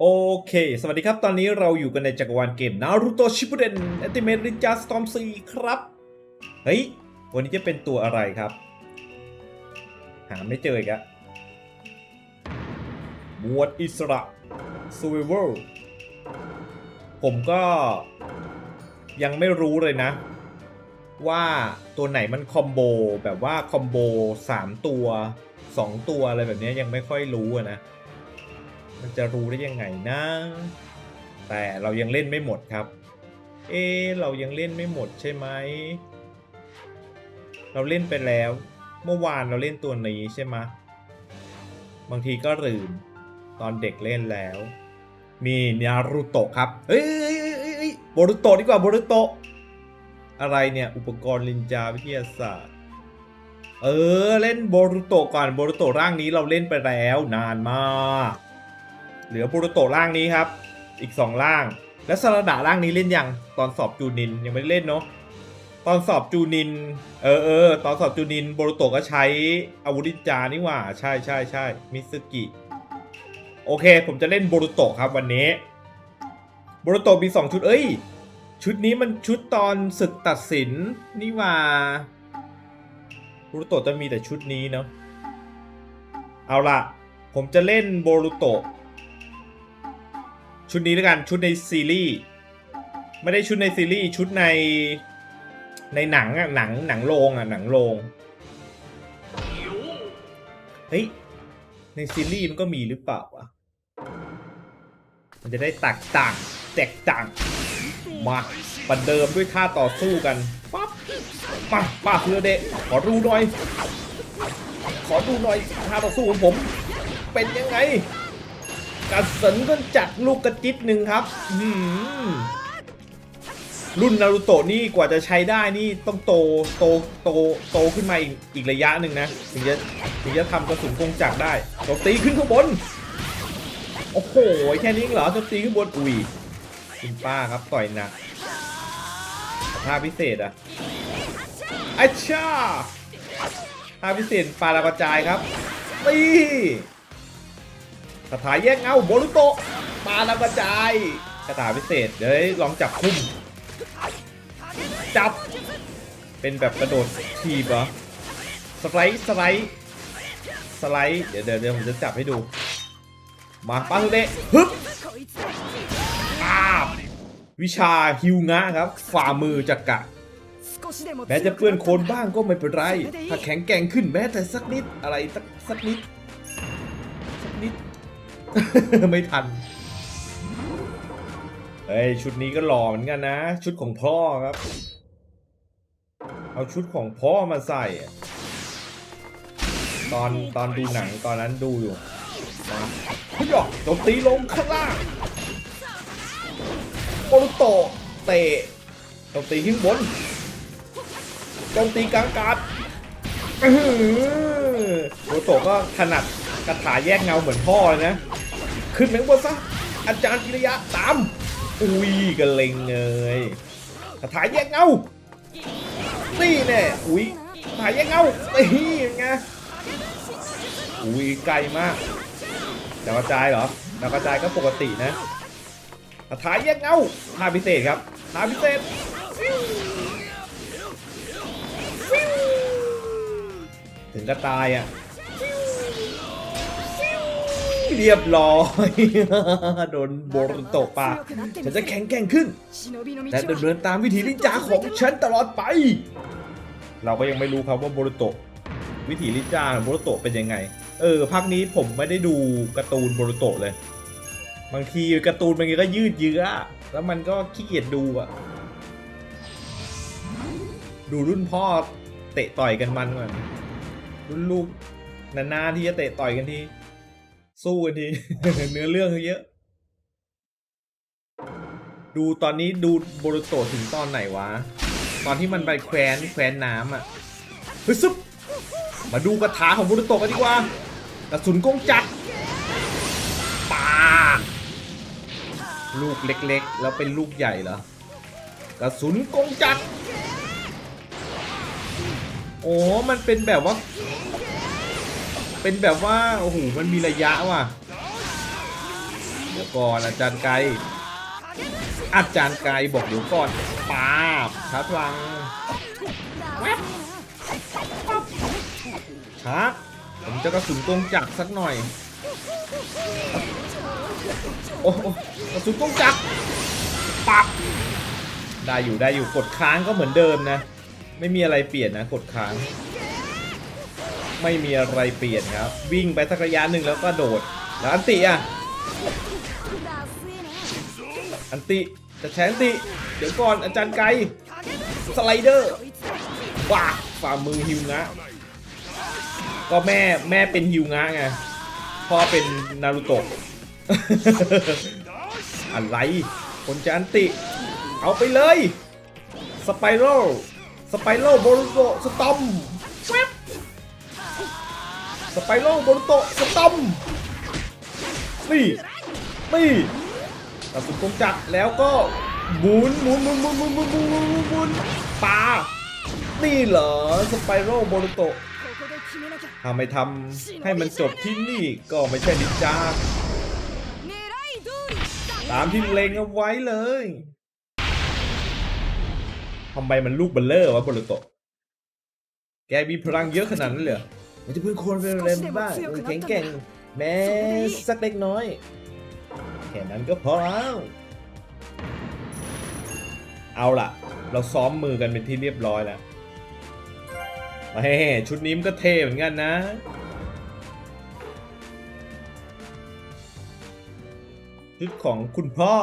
โอเค สวัสดีครับ ตอนนี้เราอยู่กันในจักรวาลเกม Naruto Shippuden Ultimate Ninja Storm 4ครับ เฮ้ย วันนี้จะเป็นตัวอะไรครับ หาไม่เจออีกอะหมวดอิสระ Survival ผมก็ยังไม่รู้เลยนะ ว่าตัวไหนมันคอมโบแบบว่าคอมโบ 3 ตัว 2 ตัวอะไรแบบนี้ยังไม่ค่อยรู้นะ มันจะรู้ได้ยังไงนะ แต่เรายังเล่นไม่หมดครับ เอเรายังเล่นไม่หมดใช่ไหม เราเล่นไปแล้ว เมื่อวานเราเล่นตัวนี้ใช่ไหมบางทีก็ลืมตอนเด็กเล่นแล้ว มีนารูโตะครับ เฮ้ยเอ้ยเอ้ยเอ้ยเอ้ยโบรุโตะดีกว่าโบรุโตะ อะไรเนี่ย อุปกรณ์ลินจาวิทยาศาสตร์ เออ เล่นโบรุโตะก่อนโบรุโตะร่างนี้เราเล่นไปแล้วนานมาก เหลือโบรุโตร่างนี้ครับ อีกสองร่าง แล้วสระดาร่างนี้เล่นยังตอนสอบจูนินยังไม่ได้เล่นเนาะตอนสอบจูนิน เออเออตอนสอบจูนินโบรุโตก็ใช้อาวุธนินจานี่หว่า ใช่ใช่ใช่มิซึกิ โอเค ผมจะเล่นโบรุโตครับวันนี้โบรุโตมีสองชุด เอ้ย ชุดนี้มันชุดตอนศึกตัดสินนี่หว่าโบรุโตจะมีแต่ชุดนี้เนาะเอาล่ะ ผมจะเล่นโบรุโต ชุดนี้แล้วกันชุดในซีรีส์ไม่ได้ชุดในซีรีส์ชุดในในหนังอะหนังหนังโรงอะหนังโรงเฮ้ยในซีรีส์มันก็มีหรือเปล่าวะมันจะได้แตกต่างแตกต่างมาประเดิมด้วยท่าต่อสู้กันปั๊บมาป้าเรือเดะขอดูหน่อย ขอดูหน่อยท่าต่อสู้ของผม เป็นยังไง กระสันก็จัดลูกกระจิตหนึ่งครับรุ่นนารูโตะนี่กว่าจะใช้ได้นี่ต้องโตโตโตโตขึ้นมาอีกอีกระยะหนึ่งนะ ถึงจะถึงจะทำกระสุนกงจักรได้โจตีขึ้นข้างบน โอ้โหแค่นี้เหรอโจตีขึ้นบนอุ้ยคุณป้าครับต่อยหนักท่าพิเศษอะอัชาท่าพิเศษปาระกระจายครับตี คาถาแยกเงาโบรุโตะปาล้วกระจายคาถาพิเศษเดี๋ยวลองจับคุ้มจับ เป็นแบบกระโดดทีบเหรอสไลด์สไลด์สไลด์เดี๋ยวเดี๋ยวผมจะจับให้ดู มาปังเดะฮึบอาบวิชาฮิวงะครับ ฝ่ามือจักกะแม้จะเปื้อนโคลนบ้างก็ไม่เป็นไร ถ้าแข็งแกร่งขึ้นแม้แต่สักนิดอะไรสักสักนิด ไม่ทัน เฮ้ย ชุดนี้ก็หล่อเหมือนกันนะ ชุดของพ่อครับ เอาชุดของพ่อมาใส่ ตอนตอนดูหนังตอนนั้นดูอยู่มาพยอกโจมตีลงข้างล่างโอรุโตเตะโจมตีขึ้นบนโจมตีกลางกาศอื้อหือโอรุโตก็ถนัดกระถาแยกเงาเหมือนพ่อเลยนะ ขึ้นไปข้างบนซะอาจารย์กิริยะตาม อุ้ยกระเลงเลยคาถาแยกเงานี่แน่อุ้ยคาถาแยกเงานี่ยังไงอุ้ยไกลมากดาวกระจายเหรอดาวกระจายก็ปกตินะคาถาแยกเงาท่าพิเศษครับท่าพิเศษถึงก็ตายอะ เรียบร้อย โดนโบรุโตะปาฉันจะแข็งแกร่งขึ้น และดำเนินตามวิถีลินจาของฉันตลอดไป เราก็ยังไม่รู้ครับว่าโบรุโตะวิถีลินจาของโบรุโตะเป็นยังไง เออภาคนี้ผมไม่ได้ดูการ์ตูนโบรุโตะเลย บางทีการ์ตูนบางทีก็ยืดเยื้อ แล้วมันก็ขี้เกียจดูอะดูรุ่นพ่อเตะต่อยกันมันก่อนรุ่นลูกนานๆที่จะเตะต่อยกันที สู้กันทีเนื้อเรื่องเยอะ ดูตอนนี้ดูโบรุโตถึงตอนไหนวะ ตอนที่มันไปแคว้นแคว้นน้ำอะเฮ้ยซุปมาดูกระถาของโบรุโตกันดีกว่ากระสุนกงจักรปาลูกเล็กๆ แล้วเป็นลูกใหญ่เหรอกระสุนกงจักรโอ้มันเป็นแบบว่า เป็นแบบว่า โอ้โห มันมีระยะว่ะ เดี๋ยวก่อนอาจารย์ไกอาจารย์ไกบอกเดี๋ยวก่อนป้าบชาร์จพลังครับชาร์จผมจะกระสุนกงจักรสักหน่อย โอ้กระสุนกงจักรปักได้อยู่ได้อยู่กดค้างก็เหมือนเดิมนะ ไม่มีอะไรเปลี่ยนนะ กดค้าง ไม่มีอะไรเปลี่ยนครับ วิ่งไปสักระยะหนึ่งแล้วก็โดดแล้วอันติอะอันติจะแชนติ เดี๋ยวก่อนอาจารย์ไกลสไลเดอร์ว้าฝ่ามือฮิวงะ ก็แม่แม่เป็นฮิวงะไงพ่อเป็นนารูโตะอะไรคนจะอันติ เอาไปเลย สไปโรสไปโรโบรุโตสตอมแวบ สไปโรโบรุโตสตอมนี่นี่ตัดสุดกงจักรแล้วก็หมุนหมุนหมุนหมุนหมุนหมุนหมุนหมุนหมุนหมุนปานี่เหรอสไปโรโบรุโตถ้าไม่ทำให้มันจบที่นี่ก็ไม่ใช่นิจาตามที่เลงเอาไว้เลยทำไมมันลูกเบลเลอร์วะโบรุโตะแกมีพลังเยอะขนาดนั้นเลย เหรอมันจะเพิ่งคนเป็นอะไรบ้างเออแข็งแกร่งแม้สักเล็กน้อย แค่นั้นก็พอแล้ว เอาล่ะ เราซ้อมมือกันเป็นที่เรียบร้อยแล้วมาเฮ้ชุดนี้มันก็เท่เหมือนกันนะชุดของคุณพ่อ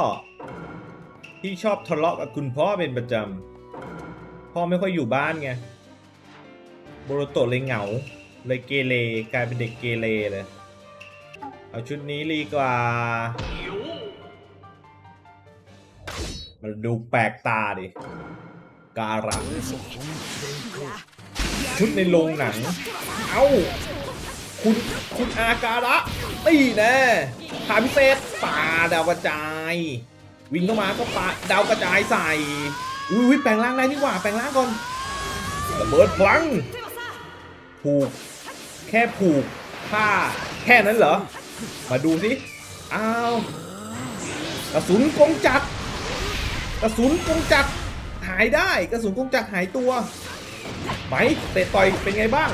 ที่ชอบทะเลาะกับคุณพ่อเป็นประจำ พ่อไม่ค่อยอยู่บ้านไงโบโรโตะเลยเหงา เลยเกเรกลายเป็นเด็กเกเรเลย เอาชุดนี้ดีกว่า มันดูแปลกตาดิการะชุดในโรงหนัง เอ้า คุณคุณอาการะตีแน่ถาพิเศษปาดาวกระจาย วิ่งเข้ามาก็ปาดาวกระจายใส่อุ้ยแปลงร่างได้นี่หว่า แปลงร่างก่อนระเบิดพลังผูก ค่ผูกผ้าแค่นั้นเหรอ มาดูสิ อ้าวกระสุนกงจักรกระสุนกงจักรหายได้กระสุนกงจักรหายตัวไหมเตะต่อยเป็นไงบ้าง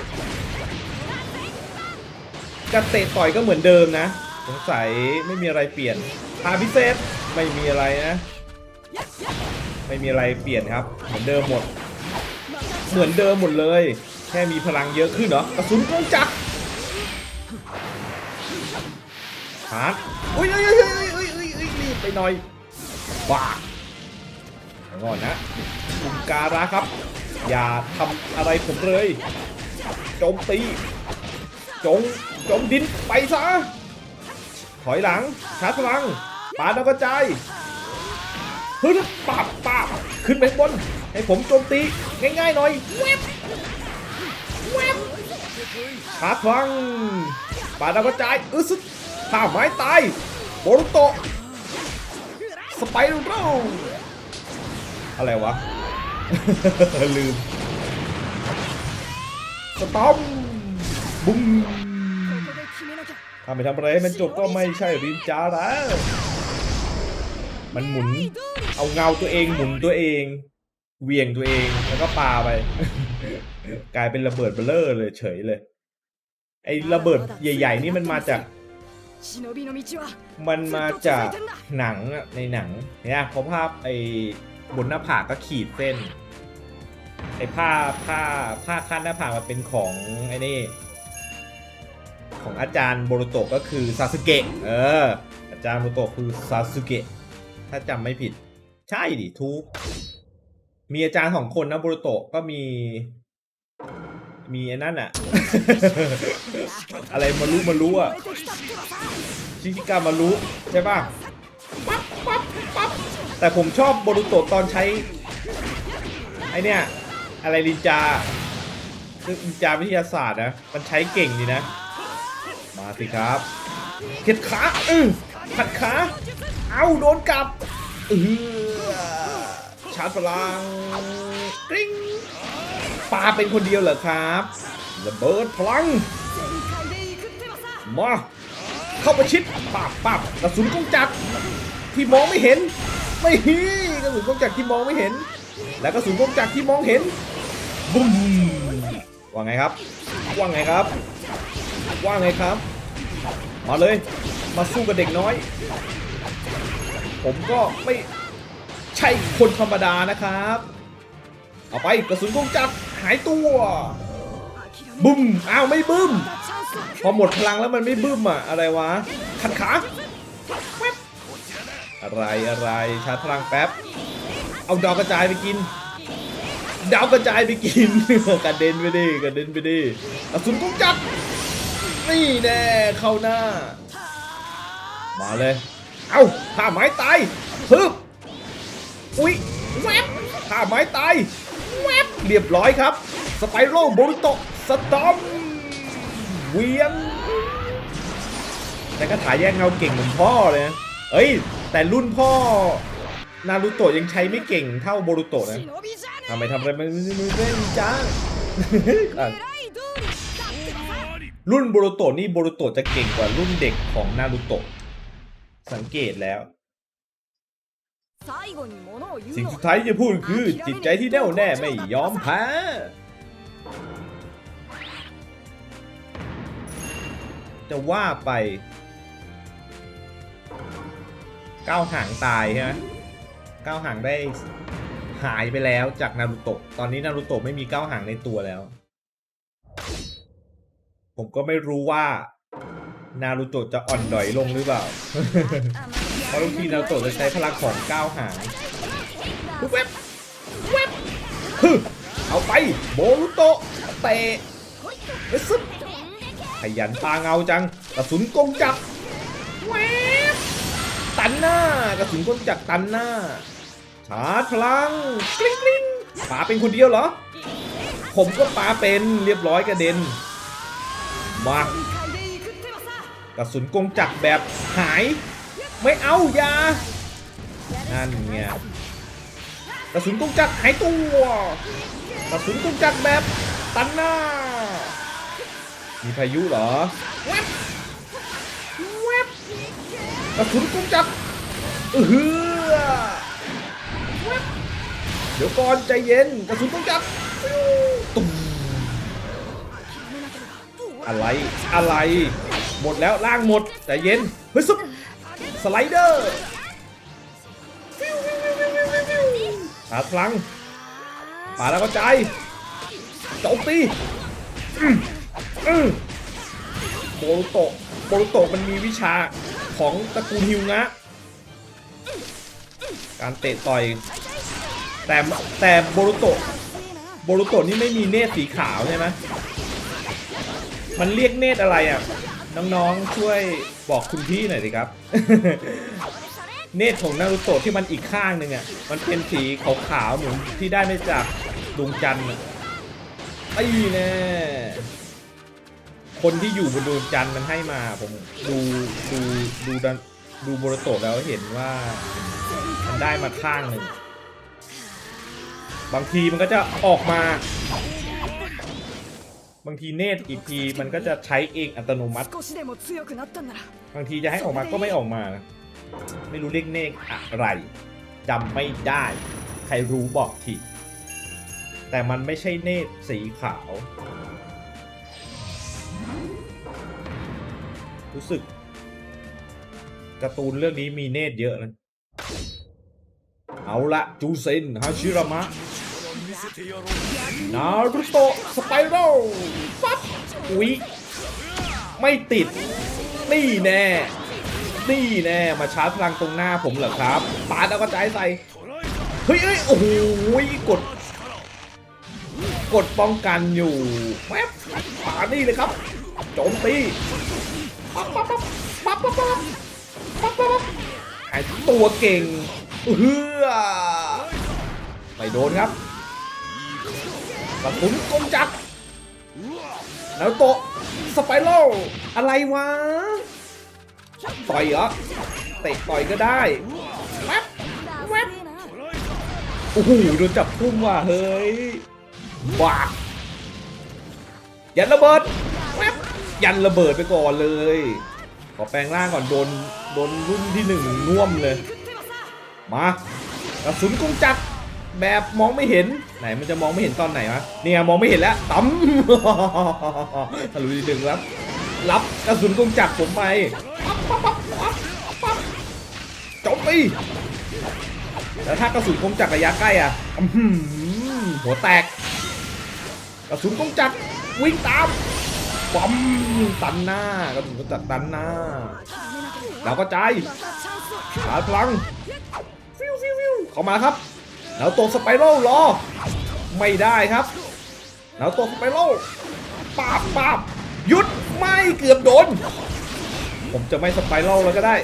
กระเตะต่อยก็เหมือนเดิมนะสงสัยไม่มีอะไรเปลี่ยนพาพิเศษไม่มีอะไรนะ ไม่มีอะไรเปลี่ยนครับ เหมือนเดิมหมด เหมือนเดิมหมดเลย แค่มีพลังเยอะขึ้นเหรอกระสุนกงจักรฮาร์ดอุ้ยอุ้ยอุ้ยอุ้ยอุ้ยอุ้ยรีบไปหน่อยบ้าก่อนนะคุณการะครับ อย่าทำอะไรผมเลยโจมตีจงจมดินไปซะ ถอยหลัง ชาร์จพลังปาดากระจายฮึดปาบปาบขึ้นไปบน ให้ผมโจมตี ง่ายๆหน่อยเว็บ ชาร์จฟังปาดาวกระจายอึสท่าไม้ตายโบรุโตะสไปโรอะไรวะ ลืมสตอมบุ้มถ้าไม่ทำอะไรให้มันจบก็ไม่ใช่รินจาแล้วมันหมุน เอาเงาตัวเองหมุนตัวเอง เวียงตัวเองแล้วก็ปาไป กลายเป็นระเบิดเบลเลอร์เลยเฉยเลย ไอ้ระเบิดใหญ่ ๆ นี่มันมาจาก มันมาจากหนังอะในหนังเนี่ยเขาภาพไอ้บนหน้าผากก็ขีดเส้น ไอ้ผ้าผ้าผ้าคาดหน้าผากมันเป็นของไอ้นี่ของอาจารย์โบโรโตะก็คือซาสึเกะเออ อาจารย์โบโรโตะคือซาสึเกะถ้าจำไม่ผิด ใช่ดิทุกมีอาจารย์สองคนนะโบโรโตะก็มี มีไอ้นั่นอะอะไรมารู้มารู้อะชิชิกามารู้ใช่ป่ะปั๊บปั๊บปั๊บแต่ผมชอบโบรุโตตอนใช้ ไอเนี่ย อะไรลินจาซึ่งลินจาวิทยาศาสตร์นะ มันใช้เก่งดีนะ มาสิครับเข็ดขาอือขัดขา เอาโดนกลับเออชาร์จพลังกริ๊ง ปาเป็นคนเดียวเหรอครับระเบิดพลังมาเข้ามาชิดปับปับกระสุนกงจักรที่มองไม่เห็น ไม่ฮีกระสุนกงจักรที่มองไม่เห็น และกระสุนกงจักรที่มองเห็นบุ้มว่าไงครับ ว่าไงครับ ว่าไงครับ มาเลย มาสู้กับเด็กน้อย ผมก็ไม่ใช่คนธรรมดานะครับ เอาไปกระสุนกงจักร หายตัว บึ้ม อ้าว ไม่บึ้ม พอหมดพลังแล้วมันไม่บึ้มอะ อะไรวะ ขัดขาแว๊บอะไรอะไรชาร์จพลังแป๊บ เอาดาวกระจายไปกิน ดาวกระจายไปกินกระเด็นไปดิกระเด็นไปดิกระสุนกงจักรนี่แน่เข้าหน้า มาเลย เอาท่าไม้ตายฮึบอุ๊ยแวบท่าไม้ตายแวบ เรียบร้อยครับ สไปโร่โบรุโตะสตอมเวียงแต่ก็ถ่ายแยกเงาเก่งเหมือนพ่อเลยนะเอ้ย แต่รุ่นพ่อ นารูโตะยังใช้ไม่เก่งเท่าโบรุโตะนะทำไมทำอะไรมันมันเล่นจ้ารุ่นโบรุโตะนี่โบรุโตะจะเก่งกว่ารุ่นเด็กของนารูโตะสังเกตแล้ว สิ่งสุดท้ายที่จะพูดคือจิตใจที่แน่วแน่ไม่ยอมแพ้จะว่าไปก้าวห่างตายใช่ไหมก้าวห่างได้หายไปแล้วจากนารูโตะตอนนี้นารูโตะไม่มีก้าวห่างในตัวแล้ว ผมก็ไม่รู้ว่า นารูโตะจะอ่อนดอยลงหรือเปล่า เพราะทุกทีนารูโตะจะใช้พลังของก้าวหางเว็บเว็บฮึเอาไปโบรุโตะเตะไปซึบขยันตาเงาจังกระสุนกงจักรแวบตันหน้ากระสุนกงจักรตันหน้าชาร์จพลังกริ๊งกริ๊งปาเป็นคนเดียวเหรอ ผมก็ปาเป็นเรียบร้อยกระเด็น มากระสุนกงจักรแบบหาย ไม่เอาอย่านั่นไงกระสุนกุ้งจักรหายตัวกระสุนกุ้งจักรแบบตันหน้า มีพายุเหรอแวบแวบกระสุนกุ้งจักรเออหือแวบเดี๋ยวก่อนใจเย็นกระสุนกุ้งจักรตุ้มอะไรอะไร หมดแล้วล่างหมดใจเย็นเฮ้ยซุป สไลเดอร์ชาพลังป่าแล้วก็ใจโจมตีโบรุโตะโบรุโตะมันมีวิชาของตระกูลฮิวงะ การเตะต่อย แต่แต่โบรุโตะโบรุโตะนี่ไม่มีเนตรสีขาวใช่ไหมมันเรียกเนตรอะไรอะ น้องๆ ช่วยบอกคุณพี่หน่อยสิครับ เนตรของนารูโตะที่มันอีกข้างหนึ่งอะ มันเป็นสีขาวๆเหมือนที่ได้มาจากดวงจันทร์อะไอ้แน่คนที่อยู่บนดวงจันทร์มันให้มาผมดูดูดูดันดูโบรโตะแล้วเห็นว่ามันได้มาข้างหนึ่ง บางทีมันก็จะออกมา บางทีเนตอีกทีมันก็จะใช้เองอัตโนมัติ บางทีจะให้ออกมาก็ไม่ออกมา ไม่รู้เลขเนตอะไรจำไม่ได้ ใครรู้บอกที แต่มันไม่ใช่เนตสีขาว รู้สึกการ์ตูนเรื่องนี้มีเนตเยอะนะเอาละจูเซนฮาชิรามะ นารุโตะสไปโร่ปั๊บอุ๊ยไม่ติด นี่แน่ นี่แน่ มาชาร์จพลังตรงหน้าผมเหรอครับปาดแล้วก็จ่ายใส่ เฮ้ยเฮ้ยโอ้โหกด กดป้องกันอยู่แป๊บปาดนี่เลยครับโจมตีปั๊บปั๊บปั๊บปั๊บปั๊บปั๊บปั๊บปั๊บหายตัวเก่งเฮือไม่โดนครับ กระสุนกงจักรแล้วโตสไปโร่อะไรวะ ต่อยเหรอ เตะต่อยก็ได้แวบแวบโอ้โหโดนจับพุ่มว่ะเฮ้ยบ้ายันระเบิดแวบยันระเบิดไปก่อนเลย ขอแปลงร่างก่อนโดนโดนรุ่นที่หนึ่งน่วมเลย มากระสุนกุ้งจักร แบบมองไม่เห็นไหนมันจะมองไม่เห็นตอนไหนวะเนี่ยมองไม่เห็นแล้วตั้มทะลุดึงรับรับกระสุนกงจักผมไปจบไปแล้วถ้ากระสุนกงจักระยะใกล้อะหัวแตก กระสุนกงจักวิ่งตามปั๊มตันหน้ากระสุนกงจักตันหน้าเราก็ใจขาพลังเข้ามาครับ แล้วตัวสไปรัลรอ ไม่ได้ครับ แล้วตัวสไปรัลปาบปาบหยุดไม่เกือบโดน ผมจะไม่สไปรัลแล้วก็ได้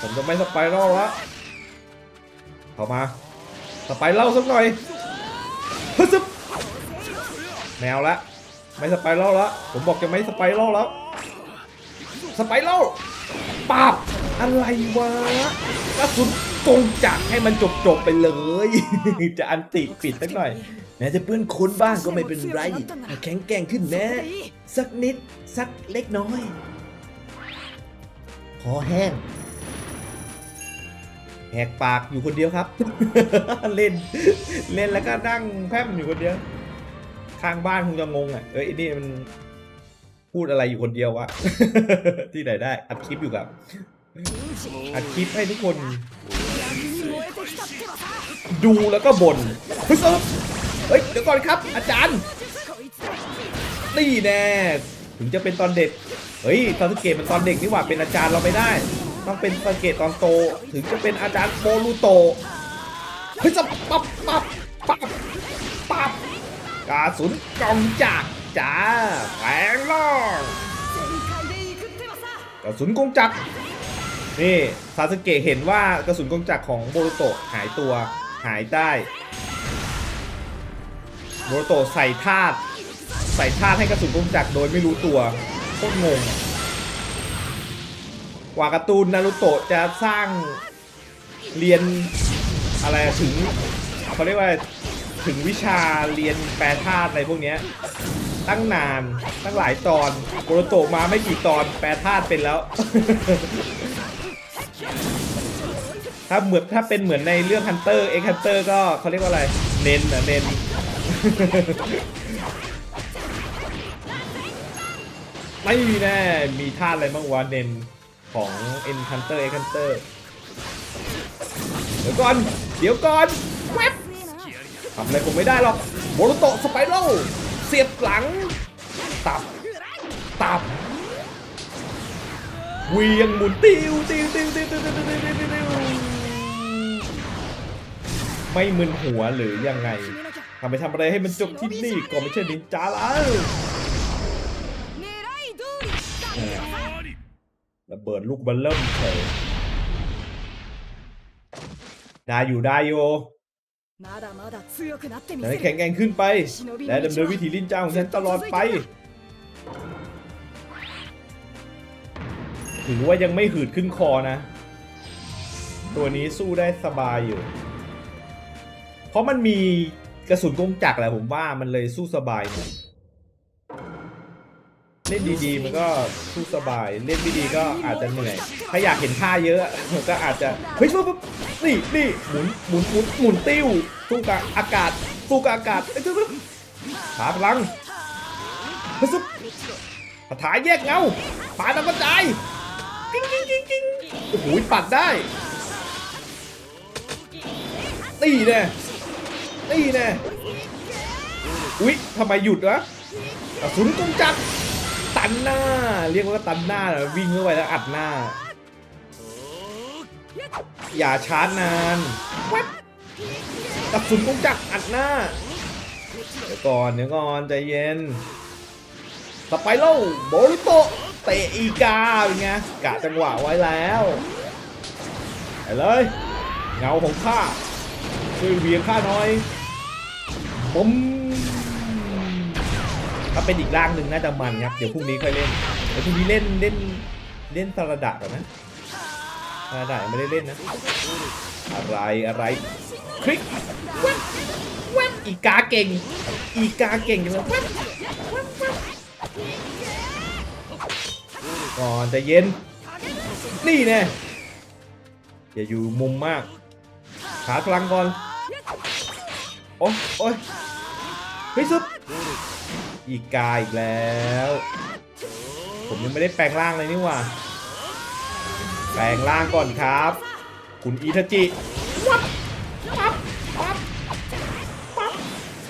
ผมจะไม่สไปรัลแล้วเข้ามาสไปรัลสักหน่อยฮึซึบแมวละไม่สไปรัลแล้ว ผมบอกจะไม่สไปรัลแล้วสไปรัลปาบอะไรวะกระสุน กงจักรให้มันจบจบๆไปเลย จะอันติปิดสักหน่อยแม้จะเปื้อนคุ้นบ้างก็ไม่เป็นไรแข็งแกร่งขึ้นแม้สักนิดสักเล็กน้อยคอแห้งแหกปากอยู่คนเดียวครับ เล่น เล่นแล้วก็นั่งแพร่มอยู่คนเดียว ข้างบ้านคงจะงงอะเอ้ยไอ้นี่มันพูดอะไรอยู่คนเดียววะ ที่ไหนได้ อัดคลิปอยู่ครับ อัดคลิปให้ทุกคน ดูแล้วก็บ่นเฮ้ย เดี๋ยวก่อนครับ อาจารย์ นี่แน่ ถึงจะเป็นตอนเด็ก เฮ้ยซาสเกตมันตอนเด็กนี่หว่า เป็นอาจารย์เราไม่ได้ ต้องเป็นซาสเกตตอนโต ถึงจะเป็นอาจารย์โมลูโตเฮ้ยจะปับปับปับปับกาสุนกองจักจ้าแฝงล่องกาสุนกองจักร นี่ซาสึเกะเห็นว่ากระสุนกงจักรของโบรูโตะหายตัวหายได้โบรูโตะใส่ธาตุใส่ธาตุให้กระสุนกงจักรโดยไม่รู้ตัวโคตรงงกว่าการ์ตูนนารูโตะจะสร้างเรียนอะไรถึงเขาเรียกว่าถึงวิชาเรียนแปรธาตุอะไรพวกนี้ตั้งนานตั้งหลายตอนโบโรโตะมาไม่กี่ตอนแปรธาตุเป็นแล้ว ถ้าเหมือนถ้าเป็นเหมือนในเรื่องฮันเตอร์เอ็กฮันเตอร์ก็เขาเรียกว่าอะไร เน้นอะเน้นไม่มีแน่ มีธาอะไรบ้างวะเน้นของเอ็นฮันเตอร์เอ็กฮันเตอร์เดี๋ยวก่อน เดี๋ยวก่อนแวบทำอะไรผมไม่ได้หรอกโบรุโตะสไปรัลเสียบหลัง ตับ ตับเวียงหมุนติวติวติวติวติวติวติวติวติวติว ไม่มึนหัวหรือยังไงทำไปทำอะไรให้มันจบที่นี่ก็ไม่ใช่นินจาแล้วระเบิดลูกบอลเริ่มเฉยได้อยู่ได้โยแต่แข็งแกร่งขึ้นไป และดำเนินวิถีลินจ้าของฉันตลอดไป ถือว่ายังไม่หืดขึ้นคอนะ ตัวนี้สู้ได้สบายอยู่ ราะมันมีกระสุนกงจักรแหละผมว่ามันเลยสู้สบาย เล่นดีๆ มันก็สู้สบาย เล่นไม่ดีก็อาจจะเหนื่อย ถ้าอยากเห็นท่าเยอะมันก็อาจจะเฮ้ยปุ๊บนี่นี่หมุนหมุนหมุนหมุนติ้วสู้กับอากาศสู้กับอากาศเอ้ทุบหาพลังเฮ้ยซุบคาถาแยกเงาปาดำกระจายกิ้งกิ้งกิ้งกิ้งโอ้โหปัดได้ตีแน่ ตีแน่อุ๊ยทำไมหยุดวะกระสุนกงจักรตันหน้า เรียกว่าตันหน้าเหรอวิ่งเข้าไปแล้วอัดหน้า อย่าชาร์จนานวัดกระสุนกงจักรอัดหน้า เดี๋ยวก่อนเดี๋ยวก่อนใจเย็นสไปโร่โบริโตเตะอีกาเป็นไงกะจังหวะไว้แล้วไปเลย เงาของข้าช่วยเวียงข้าหน่อย มถ้าเป็นอีกร่างหนึ่งน่าจะมันครับเดี๋ยวพรุ่งนี้ค่อยเล่นเดี๋ยวพรุ่งนี้เล่นเล่นเล่นสระดะก่อนนะสระดะไม่ได้เล่นนะอะไรอะไรคลิกแวบแวบอีกาเก่ง อีกาเก่งจังเลยแวบก่อนจะเย็น นี่แน่อย่าอยู่มุมมากขาพลังก่อน โอ๊ยโอ๊ย เฮ้ยซุปอีกาอีกแล้ว ผมยังไม่ได้แปลงร่างเลยนี่หว่า แปลงร่างก่อนครับ คุณอิทาจิวับวับวับวับ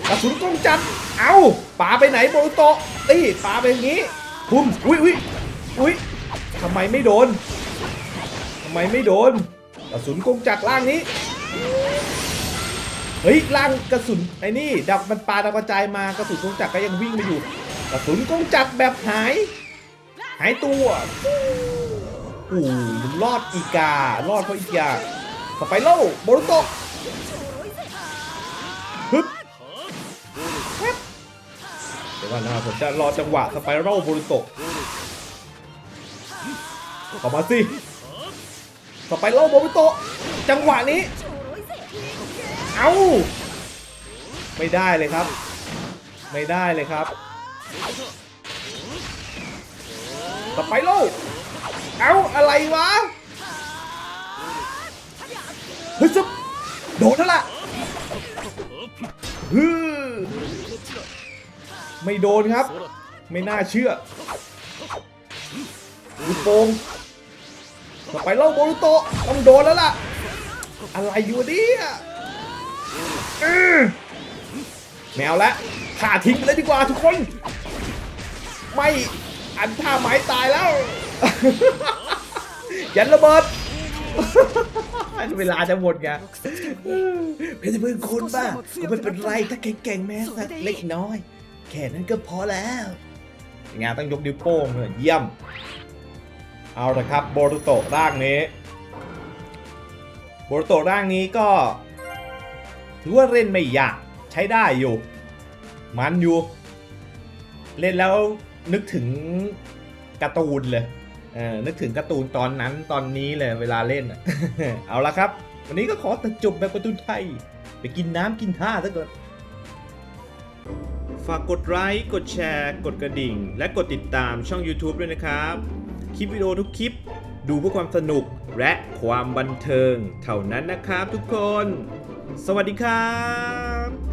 กระสุนกล้องจัดเอาป่าไปไหนโบรุโตะนี่ป่าไปอย่างนี้พุ่มอุ้ยอุ้ยอุ้ยทำไมไม่โดนทำไมไม่โดนกระสุนกงจักรล่างนี้ เฮ้ยล่างกระสุนไอ้นี่ดับมันปาดาวกระจายมากระสุนกงจักรก็ยังวิ่งมาอยู่ กระสุนกงจักรแบบหาย หายตัวโอ้รอดอีการอดเพราะอีกาสไปโร่โบรุโตะฮึบเดี๋ยวก่อนนะผมจะรอจังหวะสไปโร่โบรุโตะเข้ามาสิสไปโร่โบรุโตะจังหวะนี้ เอาไม่ได้เลยครับ ไม่ได้เลยครับต่อไปโลกเอาอะไรวะ เฮ้ยซุบโดนแล้วล่ะฮึมไม่โดนครับ ไม่น่าเชื่อลูกโป่งต่อไปโลกโบรุโตต้องโดนแล้วล่ะ อะไรอยู่เนี่ย แมวละฆ่าทิ้งไปเลยดีกว่าทุกคน ไม่อันท่าไม้ตายแล้ว ยันระเบิดเวลาจะหมดไงเพชรพืนคุณป่ะก็ไม่เป็นไรถ้าแก่งๆแม้สักเล็กน้อย แค่นั้นก็พอแล้วงานต้องยกนิ้วโป้งเลยเยี่ยม เอาละครับโบรุโตะร่างนี้โบรุโตะร่างนี้ก็ ถือว่าเล่นไม่ยาก ใช้ได้อยู่ มันอยู่ เล่นแล้วนึกถึงการ์ตูนเลยเออนึกถึงการ์ตูนตอนนั้นตอนนี้เลยเวลาเล่นเอาละครับ วันนี้ก็ขอตัดจบแบบการ์ตูนไทย ไปกินน้ำกินท่าซะก่อนฝากกดไลค์กดแชร์ กดกระดิ่ง และกดติดตามช่อง YouTube ด้วยนะครับ คลิปวิดีโอทุกคลิป ดูเพื่อความสนุกและความบันเทิง เท่านั้นนะครับทุกคน สวัสดีครับ